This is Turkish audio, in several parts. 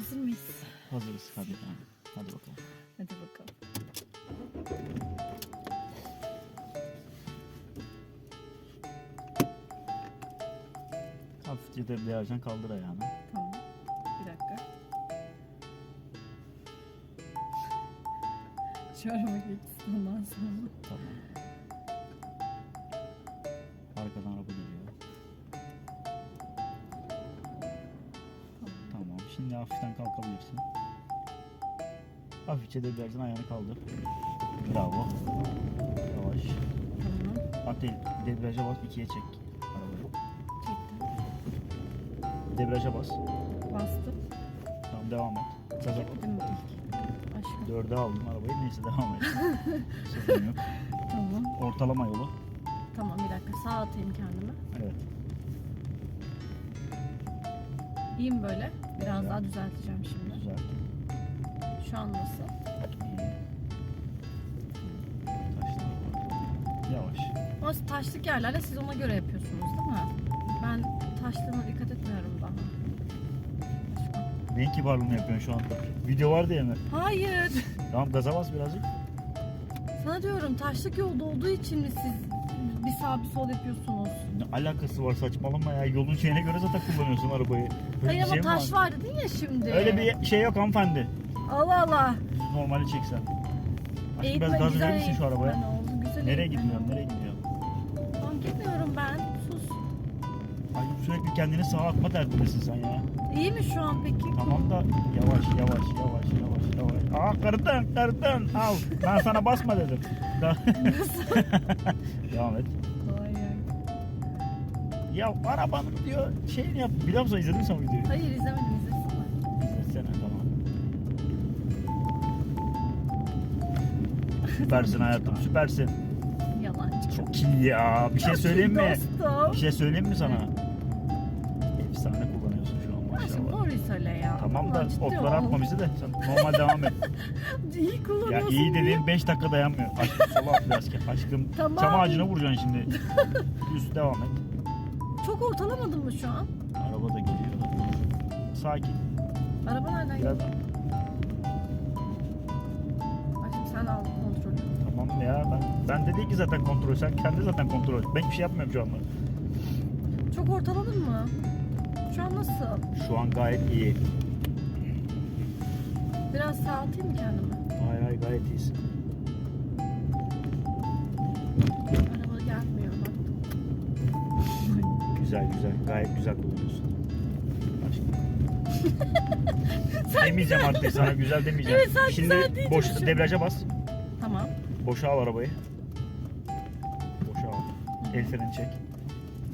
Hazır mıyız? Hazırız hadi. Hadi bakalım. Hadi bakalım. Hafifçe de deterjan kaldır ayağını. Tamam. Bir dakika. Şu araba geçsin ondan sonra. Tamam. Arkadan hafiften kalkabilirsin. Hafifçe de deterjan ayağını kaldır. Bravo. Yavaş. Tamam. Bak değil. Debriyaja bas. ikiye çek arabayı. Çektim. Debriyaja bas. Bastım. Tamam devam et. Gaza. Çektim? Aşkım. Dörde aldım arabayı. Neyse devam et. Sorun yok. Tamam. Ortalama yolu. Tamam bir dakika sağ atayım kendime. Evet. İyi mi böyle? Biraz daha düzelteceğim şimdi. Güzel. Şu an nasıl? Yavaş. Ama taşlık yerlerde siz ona göre yapıyorsunuz değil mi? Ben taşlığına dikkat etmiyorum daha. Neyin kibarlığını yapıyorsun şu anda? Video var diye mi? Hayır. Tamam gaza bas birazcık. Sana diyorum taşlık yolda olduğu için mi siz bir sağ bir sol yapıyorsunuz? Ne alakası var saçmalama ya. Yolun şeyine göre zaten kullanıyorsun arabayı. Böyle Hayır bir ama şey mi taş var? dedin ya şimdi. Öyle bir şey yok hanımefendi. Allah Allah. Normali çeksen. Aşkım biraz gaz güzel verir misin şu eğitmen arabaya? oldu, güzel Nereye eğitmen gidiyorsun? oldu. Nereye gidiyorsun? Tamam gitmiyorum ben. Ay sürekli kendini sağa atma derdindesin sen ya. İyi mi şu an peki? Tamam da yavaş yavaş yavaş yavaş yavaş. Aa kırdın kırdın al. Ben sana basma dedim. Devam et. Hayır. Ya arabanın diyor şeyini yap. Biliyor musun izledin mi sen o videoyu? Hayır izlemedim izlesene. İzlesene tamam. Süpersin hayatım süpersin. Yalancı. Çok iyi ya. Bir şey söyleyeyim mi? Dostum. Bir şey söyleyeyim mi sana? Doğruyu söyle ya. Tamam da ciddi oklara ol. atma bizi de. Sen normal devam et. İyi Ya kullanıyorsun. iyi diye. dediğin 5 dakika dayanmıyor. Aşkım sola at biraz. Aşkım Tamam. çam ağacına vuracaksın şimdi. Düz devam et. Çok ortalamadın mı şu an? Araba da geliyor. Sakin. Araba nereden Biraz geliyor? Aşkım sen al kontrolü. tamam ya ben ben de değil ki zaten kontrol. Sen kendi zaten kontrol. Ben hiçbir şey yapmıyorum şu anda. Çok ortaladın mı? Şu an nasıl? Şu an gayet iyi. Biraz sağ atayım mı kendimi? Hayır hayır gayet iyisin. Araba gelmiyor bak. Güzel güzel. Gayet güzel kullanıyorsun. Aşkım. demeyeceğim artık sana güzel demeyeceğim. Evet, sen Şimdi güzel diyeceksin boş debriyaja bas. Tamam. Boşa al arabayı. Boşa al. El freni çek.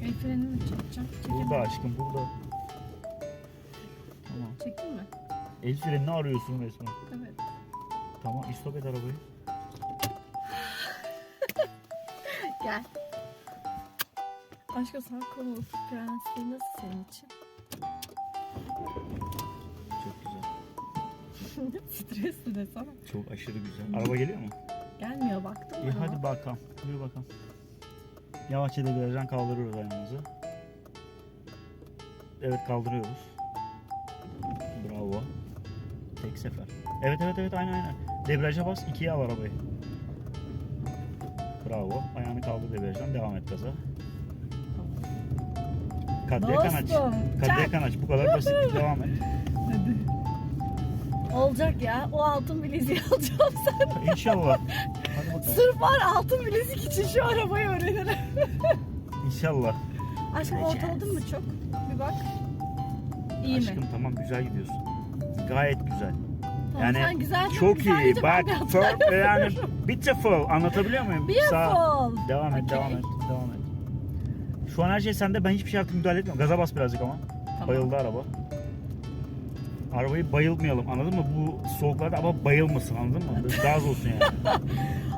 El frenini mi çekeceğim? Çekeyim. Burada aşkım burada. El frenini arıyorsun resmen. Evet. Tamam istop et arabayı. Gel. Aşkım sen konu prensliği nasıl senin için? Çok güzel. Stresli desene. Çok aşırı güzel. Araba geliyor mu? Gelmiyor baktım İyi hadi bakalım. Buyur bakalım. Yavaşça debriyajdan kaldırıyoruz ayağımızı. Evet kaldırıyoruz. Bravo. Tek sefer. Evet evet evet aynen aynen. Debriyaja bas ikiye al arabayı. Bravo. Ayağını kaldır debriyajdan devam et gaza. Kadriye. Dostum, Kadriye çak. aç. Bu kadar basit. devam et. Olacak ya. O altın bileziği alacağım sen. İnşallah. Hadi bakalım. Sırf var altın bilezik için şu arabayı öğrenelim. İnşallah. Aşkım ortaladın mı çok? Bir bak. İyi Aşkım mi? tamam güzel gidiyorsun. Gayet güzel. Tamam, Yani sen güzel çok iyi. Bak for, yani hatırlıyorum. beautiful. Anlatabiliyor muyum? Sağ- Beautiful. Devam et, Okey. devam et, devam et. Şu an her şey sende. Ben hiçbir şey artık müdahale etmiyorum. Gaza bas birazcık ama. Tamam. Bayıldı araba. Arabayı bayılmayalım anladın mı? Bu soğuklarda ama bayılmasın anladın mı? Böyle gaz olsun yani.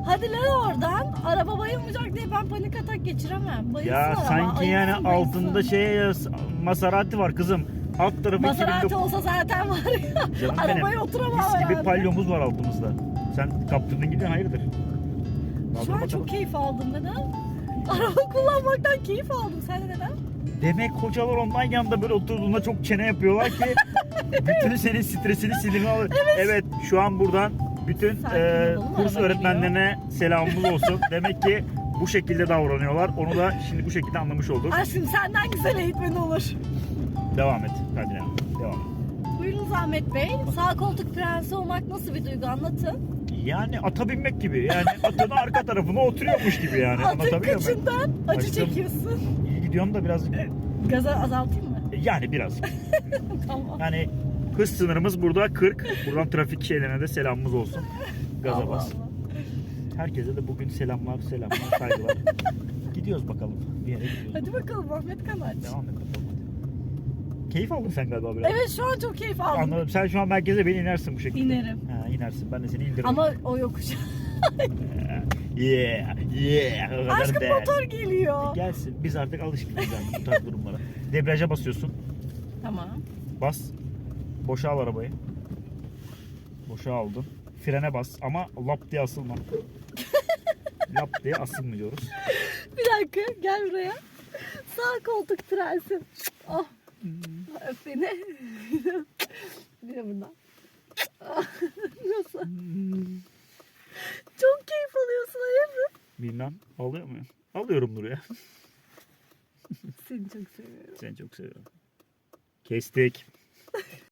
Hadi lan oradan. Araba bayılmayacak diye ben panik atak geçiremem. Bayılsın ya araba. sanki ayılsın, yani bayılsın. altında şey yaz- Maserati var kızım. Alt tarafı Maserati 2009. olsa zaten var ya. Canım Arabaya benim. oturamam Mis gibi yani. palyomuz var altımızda. Sen kaptırdın gidiyorsun hayırdır? Kaldır Şu an bakalım. çok keyif aldım neden? Araba kullanmaktan keyif aldım. Sen de neden? Demek hocalar ondan yanında böyle oturduğunda çok çene yapıyorlar ki bütün senin stresini sinirini alır. Evet. şu an buradan bütün Sakin e, olalım, kurs araba öğretmenlerine selamımız olsun. Demek ki bu şekilde davranıyorlar. Onu da şimdi bu şekilde anlamış olduk. Aşkım senden güzel eğitmen olur. Devam et Kadri Hanım. Devam et. Buyurun Ahmet Bey. Sağ koltuk prensi olmak nasıl bir duygu anlatın. Yani ata binmek gibi. Yani atın arka tarafına oturuyormuş gibi yani. Atın Anlatabiliyor muyum? kıçından acı Aşkım. çekiyorsun. İyi gidiyorsun da biraz Gaza azaltayım mı? yani biraz. Tamam. Yani hız sınırımız burada 40. Buradan trafik şeylerine de selamımız olsun. Gaza Allah bas. Allah. Herkese de bugün selamlar, selamlar, saygılar. gidiyoruz bakalım. Bir yere gidiyoruz. Hadi bakalım Ahmet Kanaç. Devam et bakalım. Keyif aldın sen galiba biraz. Evet şu an çok keyif aldım. Anladım. Sen şu an merkeze beni inersin bu şekilde. İnerim. Ha, inersin. Ben de seni indiririm. Ama o yokuş. Yeah, yeah. O kadar Aşkım değerli. motor geliyor. Gelsin. Biz artık alışkınız yani bu tarz durumlara. Debriyaja basıyorsun. Tamam. Bas. Boşa al arabayı. Boşa aldın. Frene bas ama lap diye asılma. lap diye asılmıyoruz. Bir dakika gel buraya. Sağ koltuk prensim. Oh. Öp beni. bir de buradan. Nasıl? Çok keyif alıyorsun hayır mı? Bilmem. Alıyor muyum? Alıyorum Nur'a. Seni çok seviyorum. Seni çok seviyorum. Kestik.